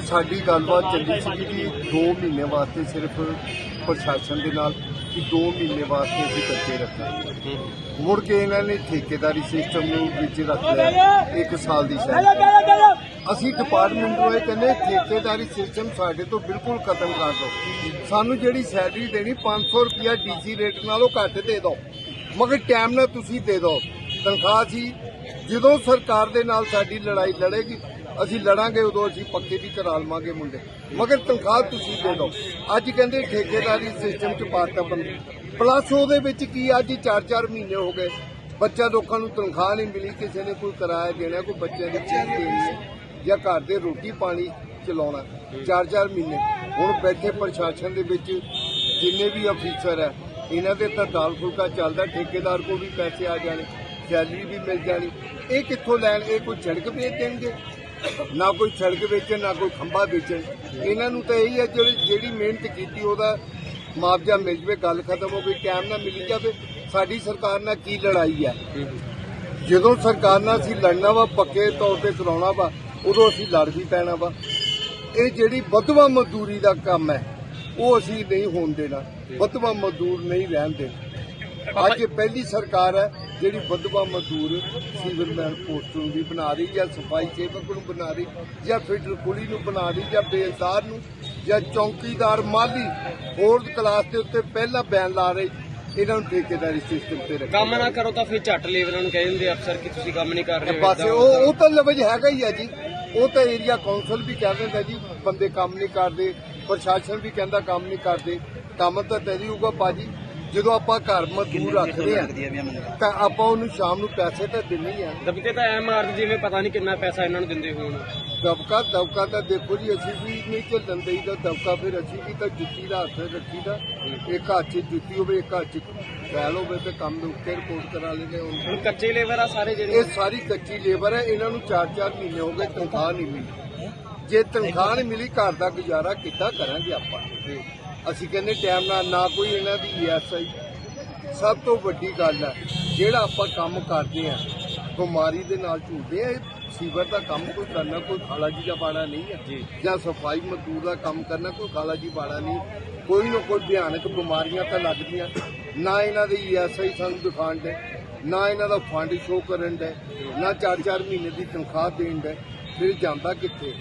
ਸਾਡੀ ਗੱਲਬਾਤ ਚੱਲੀ ਸੀ ਕਿ 2 ਮਹੀਨੇ ਵਾਸਤੇ ਸਿਰਫ ਪ੍ਰਸ਼ਾਸਨ ਦੇ ਨਾਲ ਕਿ 2 ਮਹੀਨੇ ਵਾਸਤੇ ਅਸੀਂ ਕੱਚੇ ਰੱਖਾਂਗੇ ਮੁੜ ਕੇ ਇਹਨਾਂ ਨੇ ਠੇਕੇਦਾਰੀ ਸਿਸਟਮ ਨੂੰ ਵਿੱਚ ਰੱਖ ਲਿਆ, ਇੱਕ ਸਾਲ ਦੀ ਸ਼ਰਤ ਅਸੀਂ ਡਿਪਾਰਟਮੈਂਟ ਨੂੰ ਇਹ ਕਹਿੰਦੇ ਠੇਕੇਦਾਰੀ ਸਿਸਟਮ ਸਾਡੇ ਤੋਂ ਬਿਲਕੁਲ ਖਤਮ ਕਰ ਦਿਓ। ਸਾਨੂੰ ਜਿਹੜੀ ਸੈਲਰੀ ਦੇਣੀ 500 ਰੁਪਿਆ ਡੀਸੀ ਰੇਟ ਨਾਲੋਂ ਘੱਟ ਦੇ ਦਿਓ। ਮਗਰ ਟਾਈਮ ਨਾਲ ਤੁਸੀਂ ਦੇ ਦਿਓ। ਤਨਖਾਹ ਸੀ। ਜਦੋਂ ਸਰਕਾਰ ਦੇ ਨਾਲ ਸਾਡੀ ਲੜਾਈ ਲੜੇਗੀ ਅਸੀਂ ਲੜਾਂਗੇ ਉਦੋਂ ਅਸੀਂ ਪੱਕੇ ਵੀ ਕਰਾ ਲਵਾਂਗੇ ਮੁੰਡੇ। ਮਗਰ ਤਨਖਾਹ ਤੁਸੀਂ ਦੇ ਦਿਓ। ਅੱਜ ਕਹਿੰਦੇ ਠੇਕੇਦਾਰੀ ਸਿਸਟਮ ਚ ਪਾਤਾ ਬੰਦੇ। ਪਲੱਸ ਉਹਦੇ ਵਿੱਚ ਕੀ ਅੱਜ 4-4 ਮਹੀਨੇ ਹੋ ਗਏ। ਬੱਚਾ ਲੋਕਾਂ ਨੂੰ ਤਨਖਾਹ ਨਹੀਂ ਮਿਲੀ, ਕਿਸੇ ਨੇ ਕੋਈ ਕਿਰਾਇਆ ਦੇਣਾ, ਕੋਈ ਬੱਚਿਆਂ ਦੀ ਚੀਜ਼ ਦੇਣੀ ਹੈ ਜਾਂ ਘਰ ਦੇ ਰੋਟੀ ਪਾਣੀ ਚਲਾਉਣਾ। 4-4 ਮਹੀਨੇ। ਹੁਣ ਬੈਠੇ ਪ੍ਰਸ਼ਾਸਨ ਦੇ ਵਿੱਚ ਜਿੰਨੇ ਵੀ ਅਫੀਸਰ ਹੈ, ਇਹਨਾਂ ਦੇ ਤਾਂ ਦਾਲ ਫੁਲਕਾ ਚੱਲਦਾ, ਠੇਕੇਦਾਰ ਕੋ ਵੀ ਪੈਸੇ ਆ ਜਾਣੇ, ਸੈਲਰੀ ਵੀ ਮਿਲ ਜਾਣੀ। ਇਹ ਕਿੱਥੋਂ ਲੈਣ, ਇਹ ਕੋਈ ਸੜਕ ਵੇਚ ਦੇਣਗੇ? ਨਾ ਕੋਈ ਸੜਕ ਵੇਚਣ, ਨਾ ਕੋਈ ਖੰਭਾ ਵੇਚਣ। ਇਹਨਾਂ ਨੂੰ ਤਾਂ ਇਹੀ ਹੈ, ਜਿਹੜੀ ਜਿਹੜੀ ਮਿਹਨਤ ਕੀਤੀ, ਉਹਦਾ ਮੁਆਵਜ਼ਾ ਮਿਲ ਜਵੇ, ਗੱਲ ਖਤਮ ਹੋ ਗਈ ਟਾਈਮ ਨਾਲ ਮਿਲ ਜਾਵੇ। ਸਾਡੀ ਸਰਕਾਰ ਨਾਲ ਕੀ ਲੜਾਈ ਹੈ ਜਦੋਂ ਸਰਕਾਰ ਨਾਲ ਅਸੀਂ ਲੜਨਾ ਵਾ, ਪੱਕੇ ਤੌਰ ਤੇ ਚਲਾਉਣਾ ਵਾ, ਉਦੋਂ ਅਸੀਂ ਲੜ ਵੀ ਪੈਣਾ ਵਾ। ਇਹ ਜਿਹੜੀ ਬਦਵਾ ਮਜ਼ਦੂਰੀ ਦਾ ਕੰਮ ਹੈ, ਉਹ ਅਸੀਂ ਨਹੀਂ ਹੋਣ ਦੇਣਾ। ਬਦਵਾ ਮਜ਼ਦੂਰ ਨਹੀਂ ਰਹਿਣ ਦੇਣਾ। ਅੱਜ ਪਹਿਲੀ ਸਰਕਾਰ ਹੈ ਜਿਹੜੀ ਬਦਵਾ ਮਜ਼ਦੂਰ ਸੀਵਰਮੈਨ ਪੋਸਟ ਨੂੰ ਵੀ ਬਣਾ ਰਹੀ ਜਾਂ ਸਫ਼ਾਈ ਸੇਵਕ ਨੂੰ ਬਣਾ ਰਹੀ ਜਾਂ ਫਿਟਰ ਕੁਲੀ ਨੂੰ ਬਣਾ ਰਹੀ ਜਾਂ ਬੇਲਦਾਰ ਨੂੰ ਜਾਂ ਚੌਕੀਦਾਰ ਮਾਲੀ ਫੋਰਥ ਕਲਾਸ ਦੇ ਉੱਤੇ ਪਹਿਲਾਂ ਬੈਨ ਲਾ ਰਹੀ ਇਹਨਾਂ ਨੂੰ ਠੇਕੇਦਾਰੀ ਸਿਸਟਮ ਤੇ ਰੱਖਿਆ ਕੰਮ ਨਾ ਕਰੋ ਤਾਂ ਫਿਰ ਝੱਟ ਲੇਬਰਾਂ ਨੂੰ ਕਹਿ ਦਿੰਦੇ ਆ ਅਫਸਰ ਕਿ ਤੁਸੀਂ ਕੰਮ ਨਹੀਂ ਕਰ ਰਹੇ ਬਸ ਉਹ। ਉਹ ਤਾਂ ਲਵਜ ਹੈਗਾ ਹੀ ਹੈ ਜੀ। ਉਹ ਤਾਂ ਏਰੀਆ ਕਾਉਂਸਲ ਵੀ ਕਹਿ ਦਿੰਦਾ ਜੀ ਬੰਦੇ ਕੰਮ ਨਹੀਂ ਕਰਦੇ ਪ੍ਰਸ਼ਾਸਨ ਵੀ ਕਹਿੰਦਾ ਕੰਮ ਨਹੀਂ ਕਰਦੇ। ਕੰਮ ਤਾਂ ਤੇਰੀ ਹੋਊਗਾ ਬਾਜੀ ਜਦੋਂ ਆਪਾਂ ਘਰ ਮਜ਼ਦੂਰ ਰੱਖਦੇ ਆ ਤਾਂ ਆਪਾਂ ਉਹਨੂੰ ਸ਼ਾਮ ਨੂੰ ਪੈਸੇ ਤਾਂ ਹੀ ਆ। ਦਬਕੇ ਤਾਂ ਐ ਮਾਰਦੇ ਜਿਵੇਂ ਪਤਾ ਨਹੀਂ ਕਿੰਨਾ ਪੈਸਾ ਇਹਨਾਂ ਨੂੰ ਦਿੰਦੇ ਹੋਣ। ਦਬਕਾ ਦਬਕਾ ਤਾਂ ਦੇਖੋ ਜੀ ਅਸੀਂ ਵੀ ਨਹੀਂ ਝੱਲਣ ਦੇਈਦਾ ਦਬਕਾ ਫਿਰ ਅਸੀਂ ਵੀ ਤਾਂ ਜੁੱਤੀ ਦਾ ਹੱਥ ਰੱਖੀਦਾ। ਇੱਕ ਹੱਥ 'ਚ ਜੁੱਤੀ ਹੋਵੇ ਇੱਕ ਹੱਥ 'ਚ ਫੈਲ ਹੋਵੇ ਤੇ ਕੰਮ ਦੇ ਉੱਤੇ ਰਿਪੋਰਟ ਕਰਾ ਲੈਂਦੇ ਹੁਣ ਹੁਣ ਕੱਚੇ ਲੇਬਰ ਆ ਸਾਰੇ ਜਿਹੜੇ। ਇਹ ਸਾਰੀ ਕੱਚੀ ਲੇਬਰ ਹੈ ਇਹਨਾਂ ਨੂੰ 4-4 ਮਹੀਨੇ ਹੋ ਗਏ ਤਨਖਾਹ ਨਹੀਂ ਮਿਲੀ। ਜੇ ਤਨਖਾਹ ਨਹੀਂ ਮਿਲੀ ਘਰ ਦਾ ਗੁਜ਼ਾਰਾ ਕਿੱਦਾਂ ਕਰਾਂਗੇ ਆਪਾਂ? ਅਸੀਂ ਕਹਿੰਦੇ ਟਾਈਮ ਨਾਲ ਨਾ ਕੋਈ ਇਹਨਾਂ ਦੀ ਈਐਸਆਈ ਸਭ ਤੋਂ ਵੱਡੀ ਗੱਲ ਹੈ ਜਿਹੜਾ ਆਪਾਂ ਕੰਮ ਕਰਦੇ ਆ ਬਿਮਾਰੀ ਦੇ ਨਾਲ ਝੂਲਦੇ ਆ ਇਹ ਸੀਵਰ ਦਾ ਕੰਮ ਕੋਈ ਕਰਨਾ ਕੋਈ ਖਾਲਾ ਜੀ ਦਾ ਬਾੜਾ ਨਹੀਂ ਹੈ। ਜੀ। ਜਾਂ ਸਫ਼ਾਈ ਮਜ਼ਦੂਰ ਦਾ ਕੰਮ ਕਰਨਾ ਕੋਈ ਖਾਲਾ ਜੀ ਬਾੜਾ ਨਹੀਂ। ਕੋਈ ਨਾ ਕੋਈ ਭਿਆਨਕ ਬਿਮਾਰੀਆਂ ਤਾਂ ਲੱਗਦੀਆਂ। ਨਾ ਇਹਨਾਂ ਦੇ ਈਐਸਆਈ ਸਾਨੂੰ ਦਿਖਾਣ ਦੇ ਨਾ ਇਹਨਾਂ ਦਾ ਫੰਡ ਸ਼ੋ ਕਰਨ ਦੇ ਨਾ 4-4 ਮਹੀਨੇ ਦੀ ਤਨਖਾਹ ਦੇਣ ਦੇ ਫਿਰ ਜਾਂਦਾ ਕਿੱਥੇ?